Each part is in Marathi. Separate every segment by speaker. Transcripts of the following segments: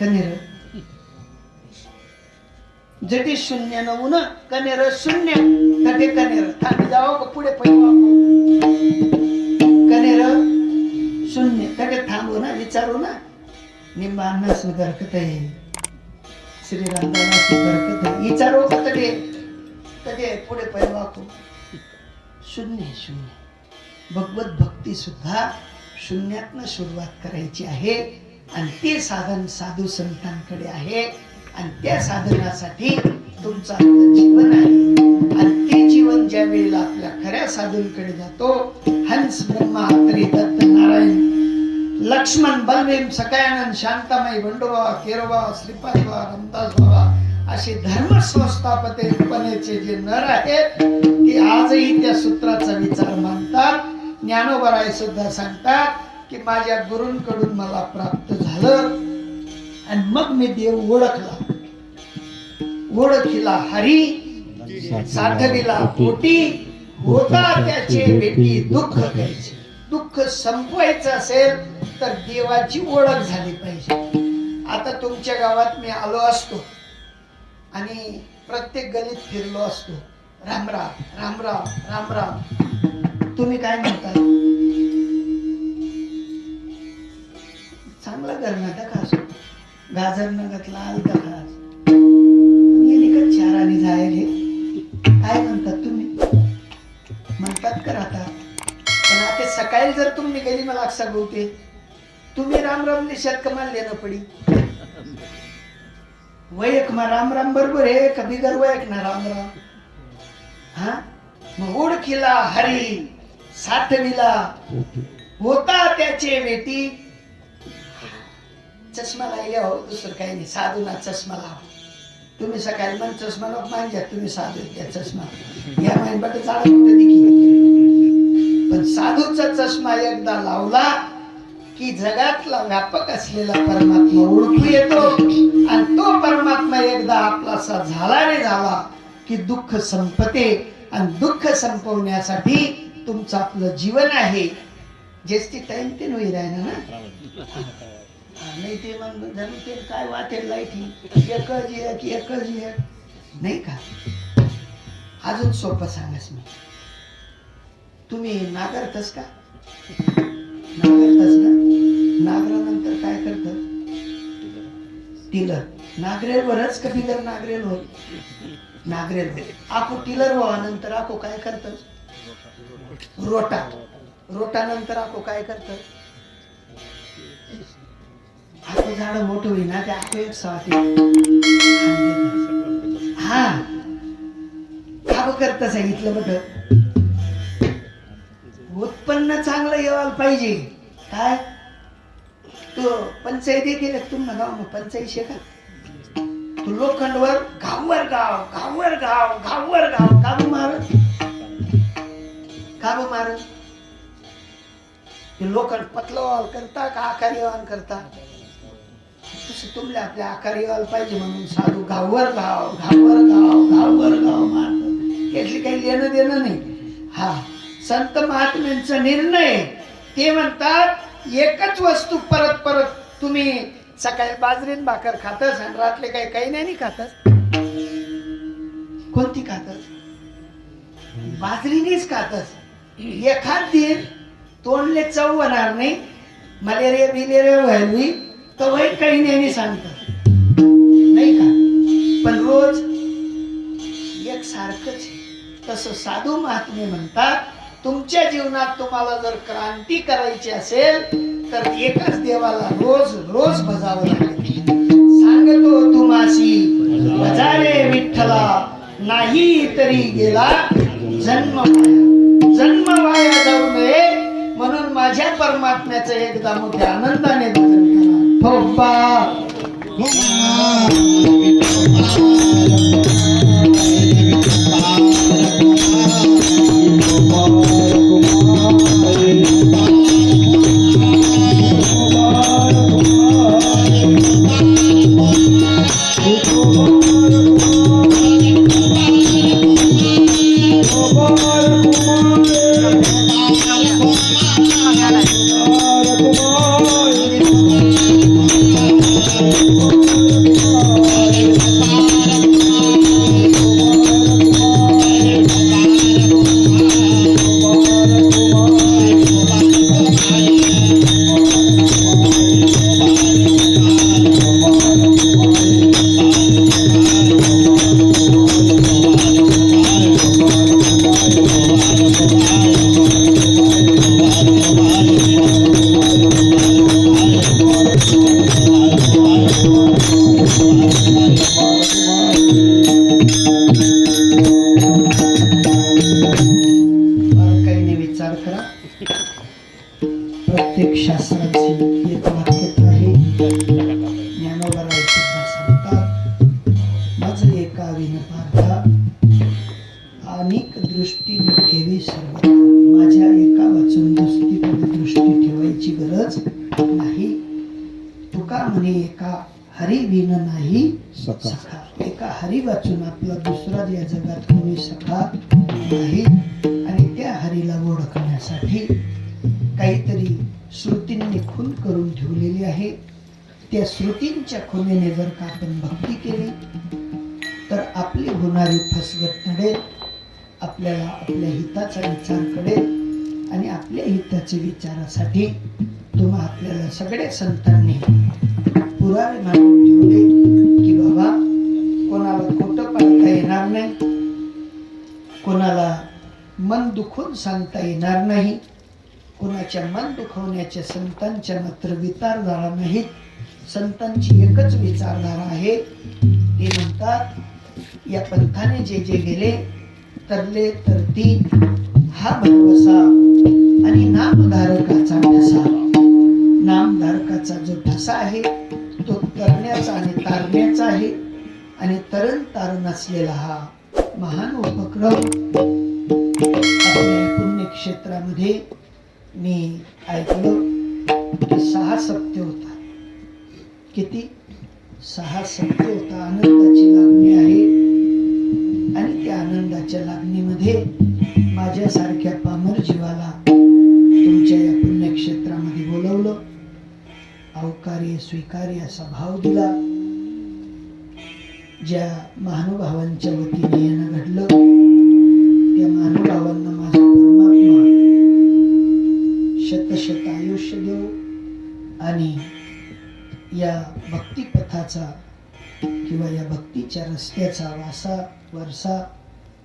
Speaker 1: कनेर. जटी शून्य नमुना कनेर शून्य. तटे कनेर. थांबी जावं का पुढे पैसे कनेर शून्य. तटे थांबू ना विचारू ना. निंबान्न सुधरकत आहे. श्रीरामाला सुधरकत आहे. विचारू का तटे? तटे पुढे पैसे वाकू. शून्य शून्य. भगवत भक्ती सुद्धा शून्यातनं सुरुवात करायची आहे. आणि ते साधन साधू संतांकडे आहे. आणि त्या साधनासाठी तुमचं आपलं जीवन आहे. आणि ते जीवन ज्या वेळेला आपल्या खऱ्या साधूंकडे जातो हंस ब्रह्मा अत्री दत्त नारायण लक्ष्मण बलवेम सकायानंद शांतामाई बंडोबा केरोबा श्रीपाद बाबा रामदास बाबा असे धर्म संस्थापते जे नर आहेत ते आजही त्या सूत्राचा विचार मानतात ज्ञानोबराय सुद्धा सांगतात की माझ्या गुरूंकडून मला प्राप्त झालं. आणि मग मी देव ओळखला. ओळखीला हरी साठविला पोटी होता त्याचे बेटी दुःख घ्यायचे. दुःख संपवायचं असेल तर देवाची ओळख झाली पाहिजे. आता तुमच्या गावात मी आलो असतो. आणि प्रत्येक गलीत फिरलो असतो. रामराम रामराम रामराम तुम्ही काय म्हणता? चांगला कर्नाटक खास गाजर न घातला आलता खास. लाल दखास निकट चाराने जायले काय म्हणतात तुम्ही? म्हणतात का आता पण आता सकाळी जर तुम्ही गेली मला सगवते तुम्ही राम राम निशात कमाल लेणं पडी. वयक मग राम राम बरोबर आहे का बिगर वयक ना राम राम? हा? मग ओळखीला हरी साठविला होता त्याचे बेटी चष्मा लागले हो दुसरं काही नाही. साधू ना चष्मा लावा. तुम्ही सकाळी मन चष्मा लोक घ्या तुम्ही साधू घ्या चष्मा. या माहिती झाड पण साधूचा चष्मा एकदा लावला की जगातला व्यापक असलेला परमात्मा ओळखू येतो. आणि तो परमात्मा एकदा आपलासा झाला रे झाला की दुःख संपते. आणि दुःख संपवण्यासाठी तुमचं आपलं जीवन आहे. जेस्ती टाइम ते होईल ना? नाही ते मग जणू ते काय वाटेल लाईटी एकच एक एकच एक नाही का? अजून सोपं सांगास मी. तुम्ही नागरतस का? नागरतस का नागरानंतर काय करत? टिलर. नागरेलवरच का टिलर नागरेल होय नागरेल आको टिलर व्हा नंतर आको काय करत? रोटा. रोटा नंतर आको काय करत? आको झाड मोठं होईना ते आपले एक हा. का करता सांगितलं बट उत्पन्न चांगलं येवायला पाहिजे. काय? तो पंचायती केले तुम्हाला गाव मग पंचायत का तू लोखंडवर घामवर गाव घामवर गाव घामवर गाव काबू मार काबू मार लोखंड पतलवाल करता का आकार येवान करता? तसं तुमला आपल्या आकार यायला पाहिजे म्हणून साधू गाववर गाव गाववर गाव गाववर गाव मारत यातली काही लेणं देणं नाही. हा संत महात्म्यांचा निर्णय. ते म्हणतात एकच वस्तू परत परत तुम्ही सकाळी बाजरीन भाकर खातस आणि रातले काही काही नाही नाही खातस. कोणती खातस? बाजरीनेच खातस. एखाद दिन तोंडले चव होणार नाही. मलेरिया बिलेरिया व्हायली. तर वाईट काही नेहमी सांगतात नाही का पण रोज एक सारखंच तसं साधू महात्मे म्हणतात तुमच्या जीवनात तुम्हाला जर क्रांती करायची असेल तर एकाच देवाला रोज रोज भजावं लागेल. सांगतो तुमासी भजारे विठ्ठला नाही तरी गेला जन परमात्म्याचं एकदा मोठ्या आनंदाने भजन प्रत्येक श्रुतींच्या खुनेने जर का आपण भक्ती केली? तर आपली होणारी फसगत टळेल आपल्याला आपल्या हिताचा विचार कळेल आणि आपल्या हिताच्या विचारासाठी तुम्हा आपल्याला सगळ्या संतांनी पुरावे मांडून ठेवले की बाबा कोणाला खोटं पाळता येणार नाही कोणाला मन दुखून सांगता येणार नाही कोणाच्या मन दुखवण्याच्या संतांच्या मात्र विचारधारा नाहीत संतांची एकच विचारधारा आहे. ते म्हणतात या पंथाने जे जे गेले तरले तरती हा भरवसा आणि नामधारकाचा ठसा. नामधारकाचा जो ठसा आहे तो तरण्याचा आणि तारण्याचा आहे आणि तरण तारण असलेला हा महान उपक्रम. आपल्या पुण्यक्षेत्रामध्ये मी ऐकलो की सहा सत्य होता किती सहा सत्य होता आनंदाची लागणी आहे. आणि त्या आनंदाच्या लागणीमध्ये माझ्यासारख्या पामर जीवाला तुमच्या या पुण्यक्षेत्रामध्ये बोलवलं. अवकार्य स्वीकार्य असा भाव दिला. ज्या महानुभावांच्या वतीने येणं घडलं त्या महानुभावांना माझा परमात्मा शतशत आयुष्य देऊ आणि या भक्तिपथाचा किंवा या भक्तीच्या रस्त्याचा वासा वरसा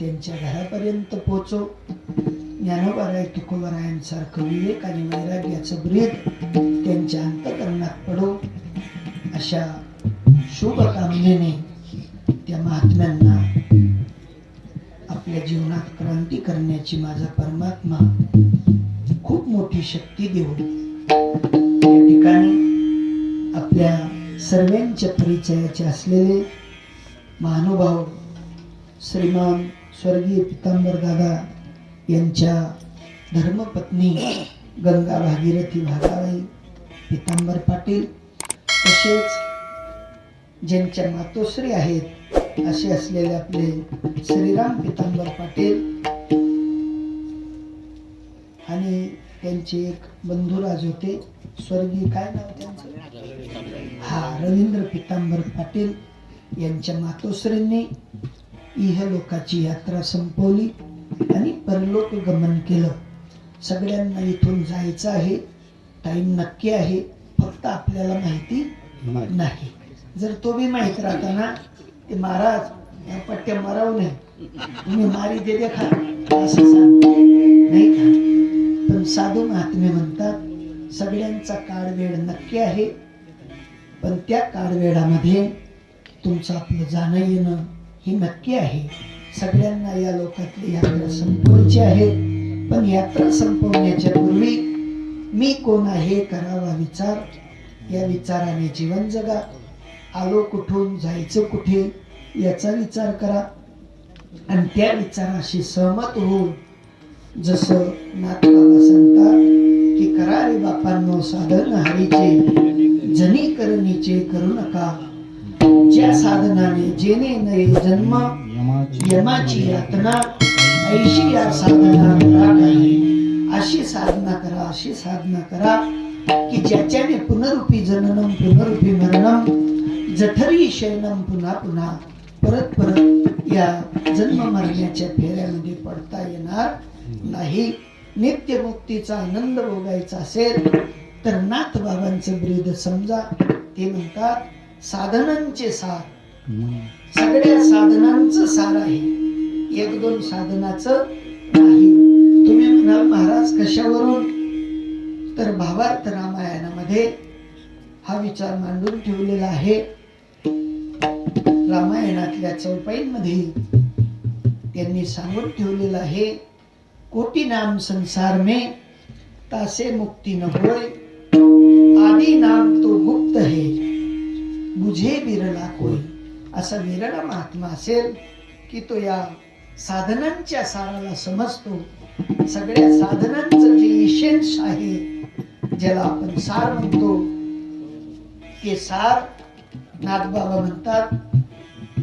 Speaker 1: त्यांच्या घरापर्यंत पोचो. ज्ञानोबाराय तुकोबारायांसारखं विवेक आणि वैराग्याचं ब्रेद त्यांच्या अंतकरणात पडो. अशा शुभकामनेने त्या महात्म्यांना आपल्या जीवनात क्रांती करण्याची माझा परमात्मा खूप मोठी शक्ती देऊ या ठिकाणी आपल्या सर्वांच्या परिचयाचे असलेले महानुभाव श्रीमान स्वर्गीय पितांबर दादा यांच्या धर्मपत्नी गंगा भागीरथी भागाबाई पितांबर पाटील तसेच ज्यांच्या मातोश्री आहेत असे असलेले आपले श्रीराम पितांबर पाटील आणि त्यांचे एक बंधुराज होते. स्वर्गीय काय नाव त्यांचं? हा रवींद्र पितांबर पाटील यांच्या मातोश्रींनी इहलोकाची यात्रा संपवली आणि परलोक गमन केलं. सगळ्यांना इथून जायचं आहे. टाइम नक्की आहे. फक्त आपल्याला माहिती
Speaker 2: नाही.
Speaker 1: जर तो बी माहीत राहता ना ते महाराज या पट्ट्या माराव नाही. तुम्ही मारी दे दे खा असं सांग नाही का? साधू महात्मे म्हणतात सगळ्यांचा काळ वेळ नक्की आहे पण त्या काळवेळामध्ये तुमचं आपलं जाणं येणं हे नक्की आहे. सगळ्यांना या लोकातली यात्रा संपवायची आहे पण यात्रा संपवण्याच्या पूर्वी मी कोण आहे करावा विचार या विचाराने जीवन जगा. आलो कुठून जायचं कुठे याचा विचार करा. आणि त्या विचाराशी सहमत होऊन जसं नाथबाबा सांगतात की करा रे बापांनो साधन हरीचे जनी करणीचे करू नका. ज्या साधनाने जेने नये जन्म
Speaker 2: यमाची
Speaker 1: यातना ऐशी या साधना करा काही अशी साधना करा अशी साधना करा की ज्याच्याने पुनरुपी जननम पुनरुपी मरणम जठरी शयनम पुन्हा पुन्हा परत परत या जन्म मरण्याच्या फेऱ्यामध्ये पडता येणार नाही. नित्य मुक्तीचा आनंद भोगायचा असेल तर नाथ बाबांचं ब्रीद समजा. ते म्हणतात साधनांचे सार. सगळ्या साधनांचं सार आहे. एक दोन साधनाचं नाही. तुम्ही म्हणाल महाराज कशावरून? तर भावार्थ रामायणामध्ये हा विचार मांडून ठेवलेला आहे. रामायणातल्या चौपाईंमध्ये त्यांनी सांगून ठेवलेलं आहे. कोटी नाम संसार में तासे मुक्ती न होय आदि नाम तो गुप्त है बुझे विरला कोई। असा विरला महात्मा असेल की तो या साधनांच्या साराला समजतो। सगळ्या साधनांचं जे इशेन्स आहे ज्याला आपण सार म्हणतो ते सार नाथबाबा म्हणतात.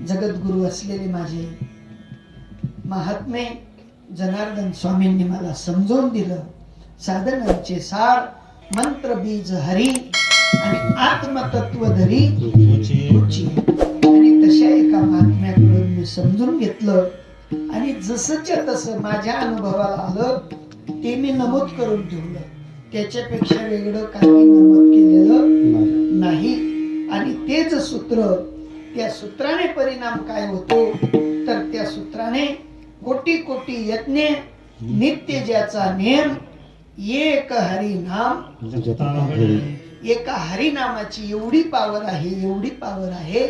Speaker 1: जगद्गुरु असलेले माझे महात्मे जनार्दन स्वामींनी मला समजवून दिलं. साधनांचे सार मंत्र बीज हरी आणि आत्मतत्व धरी रुची आणि तशा एका महात्म्याकडून मी समजून घेतलं. आणि जसंच्या तसं माझ्या अनुभवाला आलं ते मी नमूद करून ठेवलं. त्याच्यापेक्षा वेगळं काही नमूद केलेलं
Speaker 2: नाही.
Speaker 1: नाही आणि तेच सूत्र त्या सूत्राने परिणाम काय होतो तर त्या सूत्राने कोटी कोटी यत्ने नित्य ज्याचा नेम एक हरी नाम. एका हरिनामाची एवढी पावर आहे एवढी पावर आहे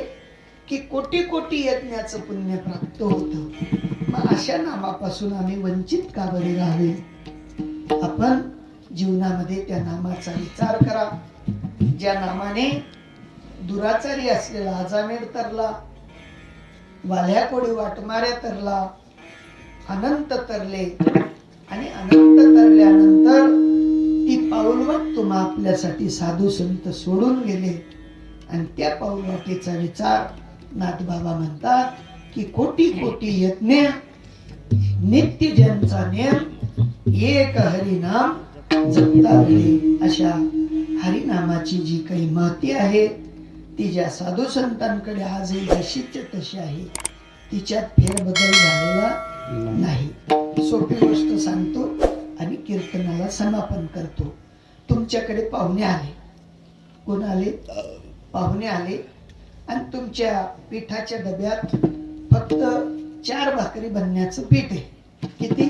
Speaker 1: की कोटी कोटी यज्ञाचं पुण्य प्राप्त होत. मग अशा नामापासून आम्ही वंचित का बरे राहावे? आपण जीवनामध्ये त्या नामाचा विचार करा. ज्या नामाने दुराचारी असलेला आजामेड तरला वाल्या कोडी वाटमाऱ्या तरला अनंत तरले. आणि अनंत तरल्यानंतर ती पाऊलवाट तुम्हा आपल्यासाठी साधू संत सोडून गेले. आणि त्या पाऊलवाटेचा विचार नाथबाबा म्हणतात की कोटी कोटी यज्ञ नित्य ज्यांचा नियम एक हरिनाम जपता वेळी अशा हरिनामाची जी काही महती आहे ती ज्या साधू संतांकडे आजही जशीच्या तशी आहे. तिच्यात फेरबदल झालेला नाही. सोपी गोष्ट सांगतो आणि कीर्तनाला समापन करतो. तुमच्याकडे पाहुणे आले. कोण आले? पाहुणे आले. आणि तुमच्या पिठाच्या डब्यात फक्त चार भाकरी बनण्याचं पीठ आहे. किती?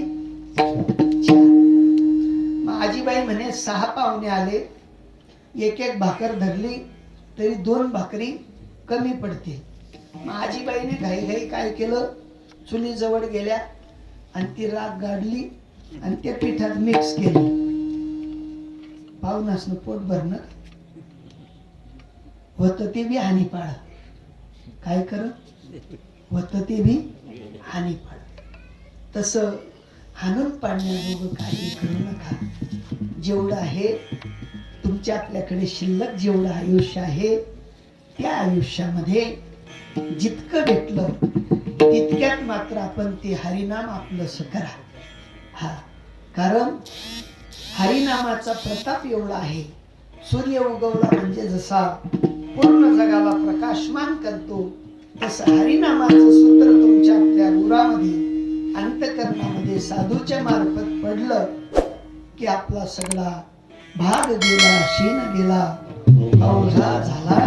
Speaker 1: मग आजीबाई म्हणे सहा पाहुणे आले. एक एक भाकर धरली तरी दोन भाकरी कमी पडते मग आजीबाईने घाई घाई काय केलं? चुलीजवळ गेल्या आणि ती राग गाडली आणि त्या पिठात मिक्स केली. पाहुणासनं पोट भरणं होत ते बी हानी पाळ काय कर? होत ते बी हानी पाळ तस हाणून पाडण्याजोगं काही करू नका. जेवढं आहे तुमच्या आपल्याकडे शिल्लक जेवढं आयुष्य आहे त्या आयुष्यामध्ये जितकं भेटलं तितक्यात मात्र आपण ते हरिनाम आपलं करा हा कारण हरिनामाचा प्रताप एवढा आहे. सूर्य उगवला म्हणजे जसा पूर्ण जगाला प्रकाशमान करतो तसं हरिनामाचं सूत्र तुमच्या आपल्या गुरामध्ये अंतकरणामध्ये साधूच्या मार्फत पडलं की आपला सगळा भाग गेला शीन गेला अवघा झाला.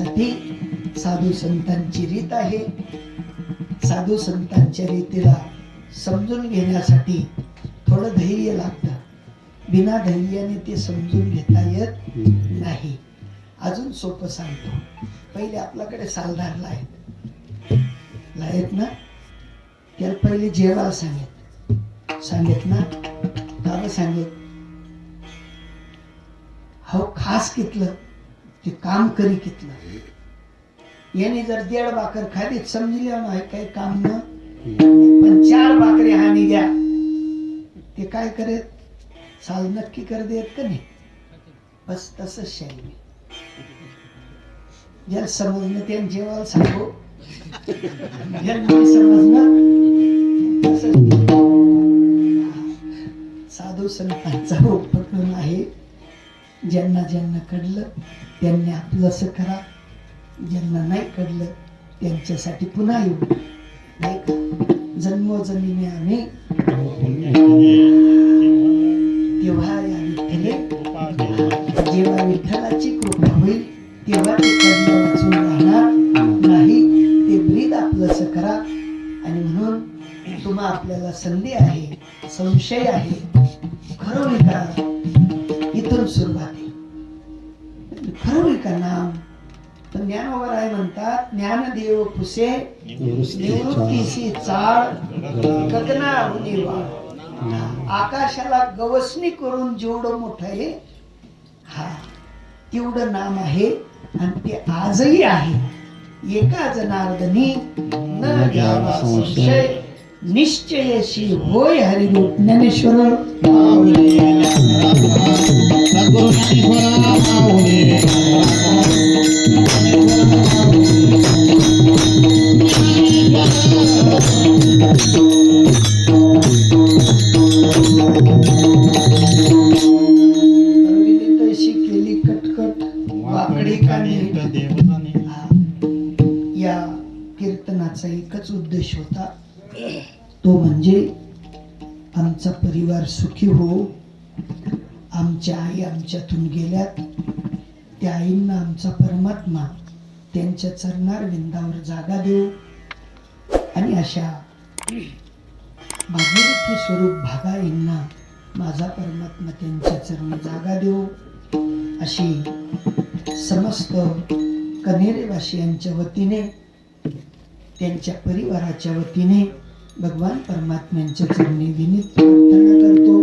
Speaker 1: करण्यासाठी साधू संतांची रीत आहे. साधू संतांच्या रीतीला समजून घेण्यासाठी थोडं धैर्य लागतं. बिना धैर्याने ते समजून घेता येत नाही. अजून सोपं सांगतो. पहिले आपल्याकडे सालदार लायत लायत ना? त्याला पहिले जेवायला सांगेत. सांगेत ना? का सांगेत? हो खास कितलं ते काम करी कितलं. याने जर दीड भाकर खालीत समजले ना हे काही काम न पण चार भाकरी हानी घ्या ते काय करेत साल नक्की कर देत का नाही? बस तसंच शाही ज्याला समजणं त्याने जेवायला सांगू. ज्याला नाही समजणं तसंच साधू संतांचा उपक्रम आहे. ज्यांना ज्यांना कळलं त्यांनी आपलंसं करा. ज्यांना नाही कळलं त्यांच्यासाठी पुन्हा येऊ नाही का आम्ही तेव्हा या विठ्ठले जेव्हा विठ्ठलाची कृपा होईल तेव्हा ते कर्म वाचून राहणार नाही. ते ब्रीद आपलंसं करा. आणि म्हणून तुम्हा आपल्याला संधी आहे संशय आहे. खरं करा. सुरुवात आहे. ठरवली का नाम? तर ज्ञानोबर आहे म्हणतात ज्ञानदेव पुसे निवृत्तीशी चाळ वाळ आकाशाला गवसणी करून जेवढं मोठं आहे हा तेवढं नाम आहे आणि ते आजही आहे. एका जनार्दनी न घ्यावा संशय. निश्चयशी होय हरिरूप ज्ञानेश्वर तशी केली कटकट वाकडी कानी. या कीर्तनाचा एकच उद्देश होता तो म्हणजे आमचा परिवार सुखी हो. आमच्या आई आमच्यातून गेल्यात. त्या आईंना आमचा परमात्मा त्यांच्या चरणार विंदावर जागा देऊ. आणि अशा भागीरथी स्वरूप भागा यांना माझा परमात्मा त्यांच्या चरणी जागा देऊ. अशी समस्त कनेरेवासियांच्या वतीने त्यांच्या परिवाराच्या वतीने भगवान परमात्म्यांच्या चरणी विनीत प्रार्थना करतो.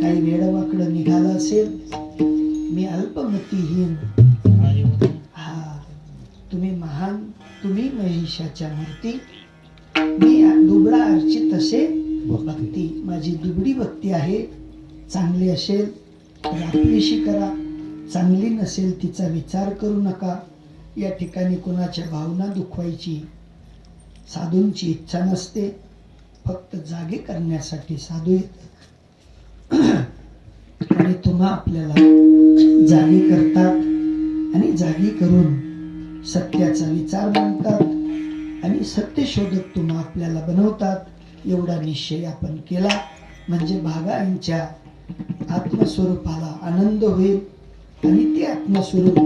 Speaker 1: काही वेळवाकडं निघालं असेल मी अल्पमतीहीन. हा तुम्ही महान तुम्ही महिषाच्या मूर्ती. मी दुबळा अर्चित असे भक्ती. माझी दुबडी भक्ती आहे. चांगली असेल तर आपलीशी करा. चांगली नसेल तिचा विचार करू नका. या ठिकाणी कुणाच्या भावना दुखवायची साधूंची इच्छा नसते फक्त जागे करण्यासाठी साधू येतात. आणि तुम्हा आपल्याला जागी करतात आणि जागी करून सत्याचा विचार मांडतात आणि सत्य शोधक तुम्हा आपल्याला बनवतात. एवढा निश्चय आपण केला म्हणजे भागांच्या आत्मस्वरूपाला आनंद होईल आणि ते आत्मस्वरूप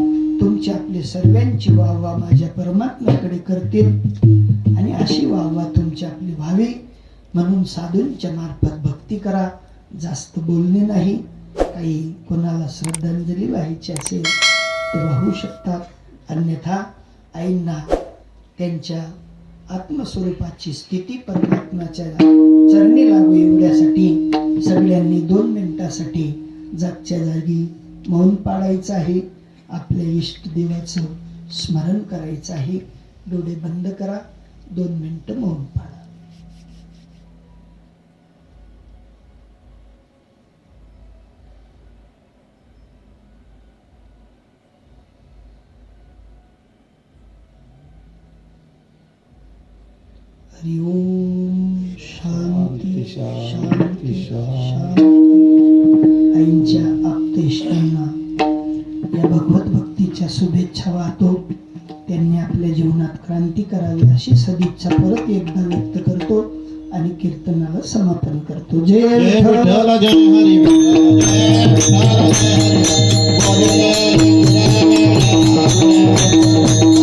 Speaker 1: तुमच्या आपली सर्वांची वाहवा माझ्या परमात्म्याकडे करतील. आणि अशी वाहवा तुमची आपली व्हावी म्हणून साधूंच्या मार्फत भक्ती करा. जास्त बोलणे नाही. काही कोणाला श्रद्धांजली व्हायची असेल तर वाहू शकतात अन्यथा आईंना त्यांच्या आत्मस्वरूपाची स्थिती परमात्म्याच्या चरणी लागू एवढ्यासाठी सगळ्यांनी दोन मिनिटासाठी जागच्या जागी मौन पाळायचं आहे. आपल्या इष्टदेवाचं स्मरण करायचं आहे डोळे बंद करा. दोन मिनिटं मौन पाळा. हरि ओम. शांती शांती. शांती. या भगवत भक्तीच्या शुभेच्छा वाहतो. त्यांनी आपल्या जीवनात क्रांती करावी अशी सदिच्छा परत एकदा व्यक्त करतो आणि कीर्तनाला समापन करतो. जय
Speaker 2: हरी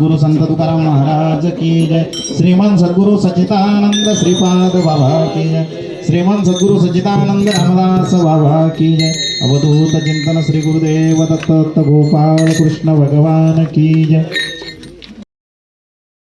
Speaker 2: सद्गुरु संत तुकाराम महाराज की जय। श्रीमान सद्गुरु सचितानंद श्रीपाद बाबा की जय। श्रीमान सद्गुरु सचितानंद रामदास बाबा की जय। अवधूत चिंतन श्री गुरुदेव दत्त गोपाळ कृष्ण भगवान की जय।